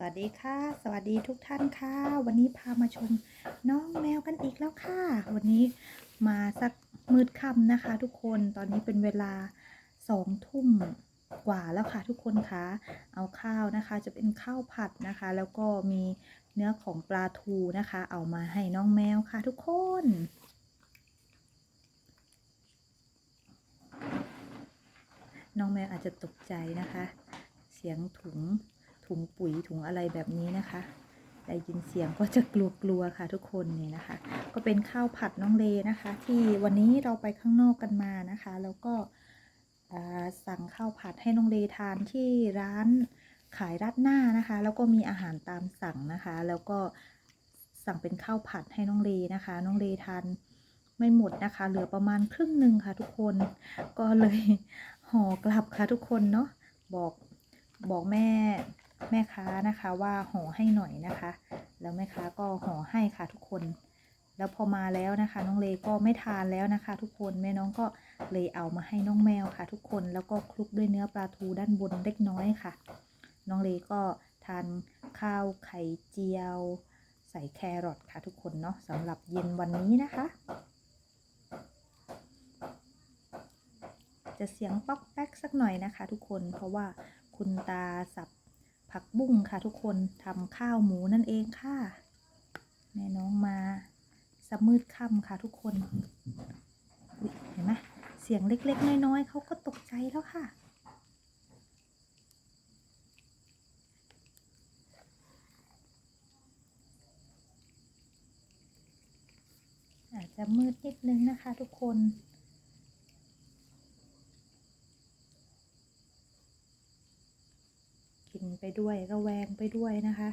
สวัสดีค่ะ สวัสดีทุกท่านค่ะ วันนี้พามาชมน้องแมวกันอีกแล้วค่ะ วันนี้มาสักมืดค่ำนะคะทุกคนตอนนี้เป็นเวลาสองทุ่มกว่าแล้วค่ะทุกคนคะเอาข้าวนะคะ จะเป็นข้าวผัดนะคะ แล้วก็มีเนื้อของปลาทูนะคะ เอามาให้น้องแมวค่ะทุกคนน้องแมวอาจจะตกใจนะคะ เสียงถุง ถุงปุ๋ยถุงอะไรแบบนี้นะคะได้ยินเสียงก็จะกลัวๆค่ะทุกคนนี่นะคะ ก็เป็นข้าวผัดน้องเลนะคะ ที่วันนี้เราไปข้างนอกกันมานะคะ แล้วก็สั่งข้าวผัดให้น้องเลทานที่ร้านขายราดหน้านะคะ แล้วก็มีอาหารตามสั่งนะคะ แล้วก็สั่งเป็นข้าวผัดให้น้องเลนะคะ น้องเลทานไม่หมดนะคะ เหลือประมาณครึ่งหนึ่งค่ะ ทุกคนก็เลยห่อกลับค่ะทุกคนเนาะบอกบอกแม่ แม่ค้านะคะว่าห่อให้หน่อยนะคะ แล้วแม่ค้าก็ห่อให้ค่ะทุกคน แล้วพอมาแล้วนะคะ น้องเลก็ไม่ทานแล้วนะคะ ทุกคนแม่น้องก็เลยเอามาให้น้องแมวค่ะ ทุกคนแล้วก็คลุกด้วยเนื้อปลาทูด้านบนเล็กน้อยค่ะ น้องเลก็ทานข้าวไข่เจียว ใส่แครอทค่ะทุกคนเนาะสำหรับเย็นวันนี้นะคะจะเสียงป๊อกแป๊กสักหน่อยนะคะ ทุกคนเพราะว่าคุณตาสับ ผักบุ้งค่ะทุกคนทำข้าวหมูนั่นเองค่ะ แม่น้องมาสมืดค่ำค่ะทุกคนเห็นไหมเสียงเล็กๆ น้อยๆเขาก็ตกใจแล้วค่ะ อาจจะมืดนิดนึงนะคะทุกคน กิน ไปด้วยระแวงไปด้วยนะคะ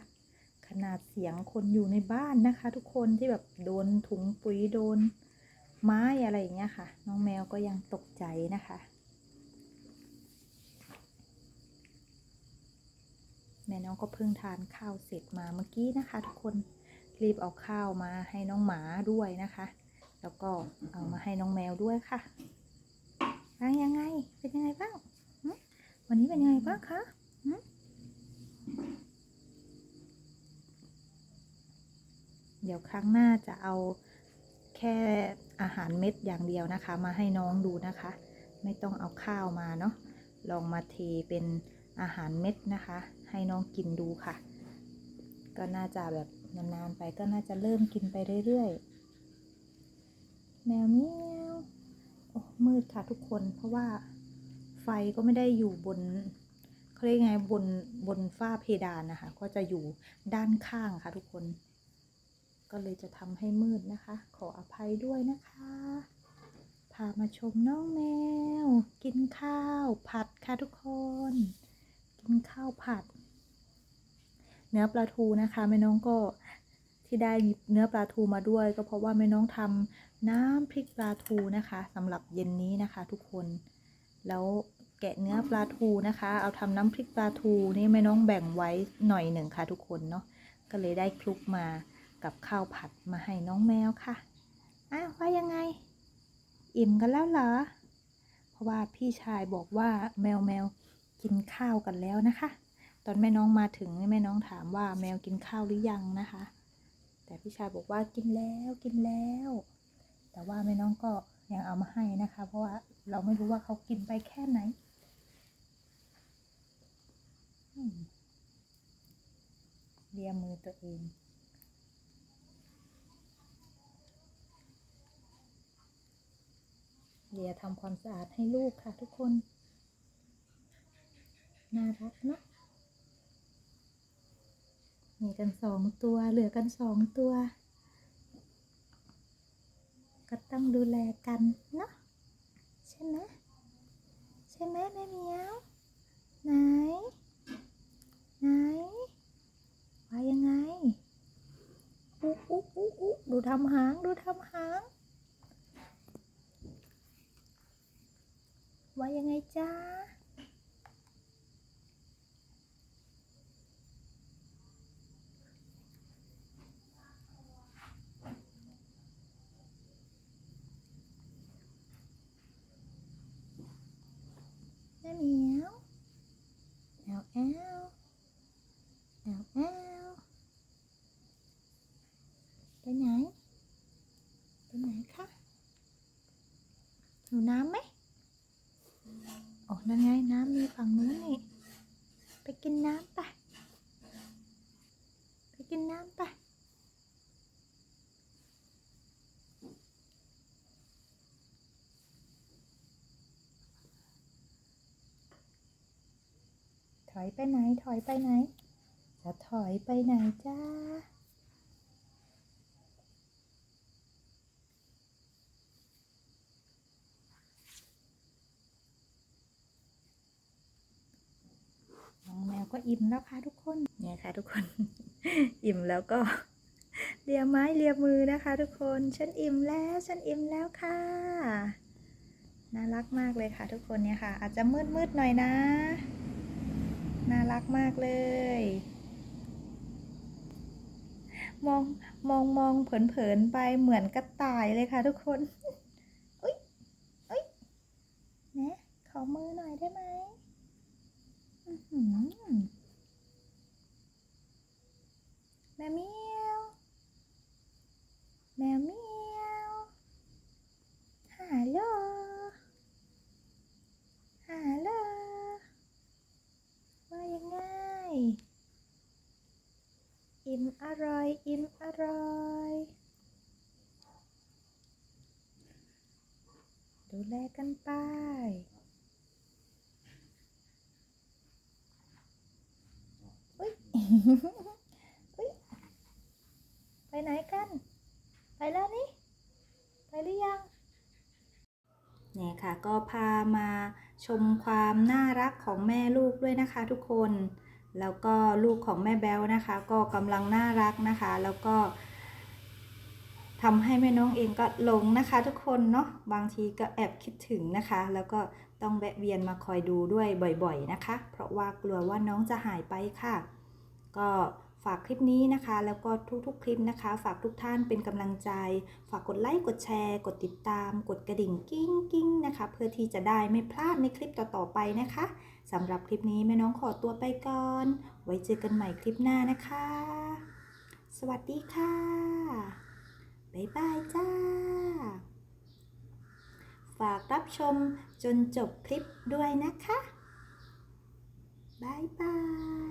ขนาดเสียงคนอยู่ในบ้านนะคะ ทุกคนที่แบบโดนถุงปุ๋ยโดน ไม้อะไรอย่างเงี้ยค่ะ น้องแมวก็ยังตกใจนะคะ แม่น้องก็เพิ่งทานข้าวเสร็จมาเมื่อกี้นะคะ ทุกคนรีบเอาข้าวมาให้น้องหมาด้วยนะคะ แล้วก็เอามาให้น้องแมวด้วยค่ะบ้างยังไง เป็นยังไงบ้าง วันนี้เป็นยังไงบ้างคะ เดี๋ยวครั้งหน้าจะเอาแค่อาหารเม็ดอย่างเดียวนะคะ มาให้น้องดูนะคะ ไม่ต้องเอาข้าวมาเนาะลองมาเทเป็นอาหารเม็ดนะคะ ให้น้องกินดูค่ะ ก็น่าจะแบบนานๆไปก็น่าจะเริ่มกินไปเรื่อยๆแมวเมียวโอ้มืดค่ะทุกคนเพราะว่าไฟก็ไม่ได้อยู่บน เขาเรียกไงบนบนฝ้าเพดานนะคะ ก็จะอยู่ด้านข้างค่ะทุกคน ก็เลยจะทำให้มืดนะคะ ขออภัยด้วยนะคะ พามาชมน้องแมว กินข้าวผัดค่ะทุกคน กินข้าวผัด เนื้อปลาทูนะคะแม่น้องก็ที่ได้เนื้อปลาทูมาด้วย ก็เพราะว่าแม่น้องทำน้ำพริกปลาทูนะคะสำหรับเย็นนี้นะคะ ทุกคน แล้ว แกะเนื้อปลาทูนะคะ เอาทำน้ำพริกปลาทูนี่แม่น้องแบ่งไว้หน่อยหนึ่งค่ะทุกคนเนาะก็เลยได้คลุกมากับข้าวผัดมาให้น้องแมวค่ะอ้าวว่ายังไง อิ่มกันแล้วเหรอ เพราะว่าพี่ชายบอกว่าแมวแมวกินข้าวกันแล้วนะคะ ตอนแม่น้องมาถึงแม่น้องถามว่าแมวกินข้าวหรือยังนะคะ แต่พี่ชายบอกว่ากินแล้วกินแล้ว แต่ว่าแม่น้องก็ยังเอามาให้นะคะ เพราะว่าเราไม่รู้ว่าเขากินไปแค่ไหน เลียมือตัวเอง เลียทำความสะอาดให้ลูกค่ะทุกคน น่ารักเนาะ มีกันสองตัว เหลือกันสองตัว ก็ต้องดูแลกันเนาะใช่ไหมใช่ไหมแม่เหมียว ไหน ไหน ว่ายังไง อุ๊อุ๊อุ๊อุ๊ดูทำหาง ดูทำหาง ว่ายังไงจ้า นั่นไงน้ำมีฝั่งนู้นนี่ไปกินน้ำไปไปกินน้ำไปถอยไปไหน ถอยไปไหน จะถอยไปไหนจ้า ก็อิ่มแล้วค่ะทุกคนเนี่ยค่ะทุกคน อิ่มแล้วก็เลียไม้เลียมือนะคะ ทุกคนฉันอิ่มแล้วฉันอิ่มแล้วค่ะน่ารักมากเลยค่ะ ทุกคนเนี่ยค่ะ อาจจะมืดมืดๆหน่อยนะ น่ารักมากเลย มองมองมองเผินๆไปเหมือนกระต่ายเลยค่ะ ทุกคนอุ้ยอุ้ยนะขอมือหน่อยได้ไหม แม่มีวเมียวฮัลโหลฮัลโหลว่ายังไง อิ่มอร่อย อิ่มอร่อย ดูแลกันไป อุ๊ย อุ๊ย ไปไหนกัน ไปแล้วนี่ ไปหรือยังเนี่ยค่ะ ก็พามาชมความน่ารักของแม่ลูกด้วยนะคะทุกคน แล้วก็ลูกของแม่แบลนะคะ ก็กำลังน่ารักนะคะ แล้วก็ทำให้แม่น้องเองก็หลงนะคะทุกคนเนาะบางทีก็แอบคิดถึงนะคะ แล้วก็ต้องแวะเวียนมาคอยดูด้วยบ่อยๆนะคะ เพราะว่ากลัวว่าน้องจะหายไปค่ะ ก็ฝากคลิปนี้นะคะ แล้วก็ทุกๆ คลิปนะคะ ฝากทุกท่านเป็นกำลังใจ ฝากกดไลค์กดแชร์ กดติดตาม กดกระดิ่งกิ้งกิ้งนะคะ เพื่อที่จะได้ไม่พลาดในคลิปต่อๆไปนะคะสำหรับคลิปนี้แม่น้องขอตัวไปก่อน ไว้เจอกันใหม่คลิปหน้านะคะ สวัสดีค่ะ บ๊ายบายจ้า ฝากรับชมจนจบคลิปด้วยนะคะ บ๊ายบาย